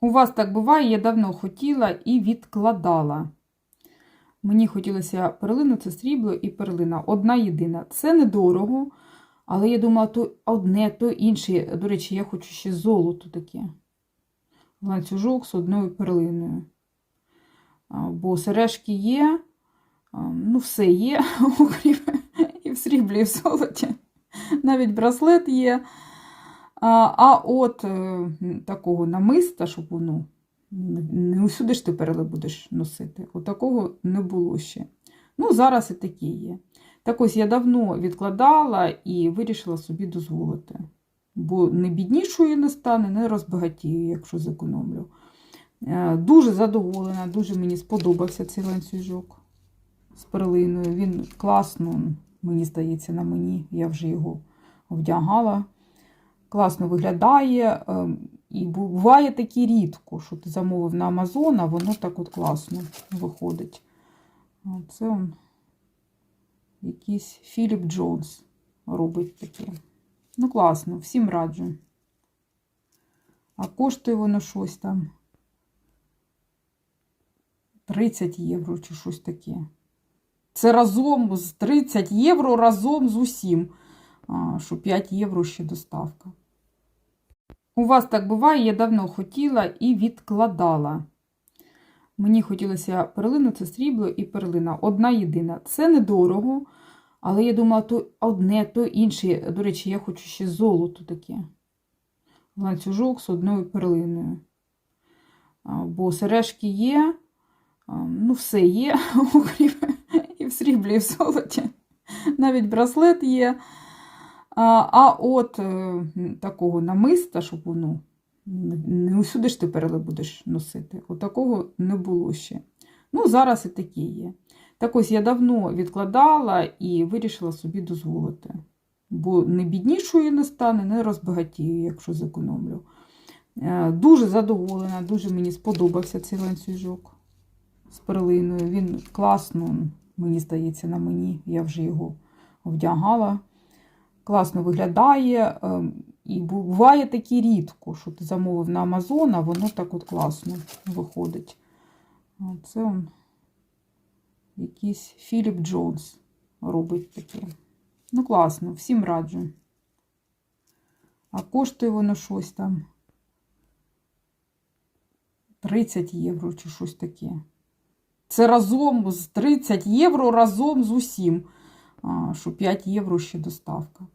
У вас так буває, я давно хотіла і відкладала. Мені хотілося перлину, це срібло і перлина. Одна єдина. Це недорого, але я думала, то одне, то інше. До речі, я хочу ще золото таке. Ланцюжок з одною перлиною. Бо сережки є, ну, все є, окрім і в сріблі, і в золоті. Навіть браслет є. А, а от е, такого намиста, щоб воно не усюди ж ти перли будеш носити. От такого не було ще. Ну, зараз і такі є. Так ось я давно відкладала і вирішила собі дозволити. Бо не біднішою не стане, не розбагатію, якщо зекономлю. Е, Дуже задоволена, дуже мені сподобався цей ланцюжок з перлиною. Він класно, мені здається, на мені. Я вже його вдягала. Класно виглядає. е, І буває такі рідко, що ти замовив на Амазон, а воно так от класно виходить. Це он якийсь Філіп Джонс робить таке. Ну, класно, всім раджу. А коштує воно щось там 30 євро чи щось таке. Це разом з 30 євро разом з усім. Що 5 євро ще доставка. У вас так буває, я давно хотіла і відкладала. Мені хотілося перлину, це срібло і перлина. Одна єдина. Це недорого, але я думала, то одне, то інше. До речі, я хочу ще золото таке. Ланцюжок з одною перлиною. Бо сережки є, ну, все є, окрім і в сріблі, і в золоті. Навіть браслет є. А, от е, такого намиста, щоб воно не усюди ж ти перли будеш носити. От такого не було ще. Ну, зараз і такі є. Так ось я давно відкладала і вирішила собі дозволити. Бо не біднішою не стане, не розбагатію, якщо зекономлю. Е, Дуже задоволена, дуже мені сподобався цей ланцюжок з перлиною. Він класно, мені здається, на мені. Я вже його вдягала. Класно виглядає. е, І буває такі рідко, що ти замовив на Амазон, а воно так от класно виходить. Це он якийсь Філіп Джонс робить таке. Ну, класно, всім раджу. А коштує воно щось там 30 євро чи щось таке. Це разом з 30 євро разом з усім. Що 5 євро ще доставка.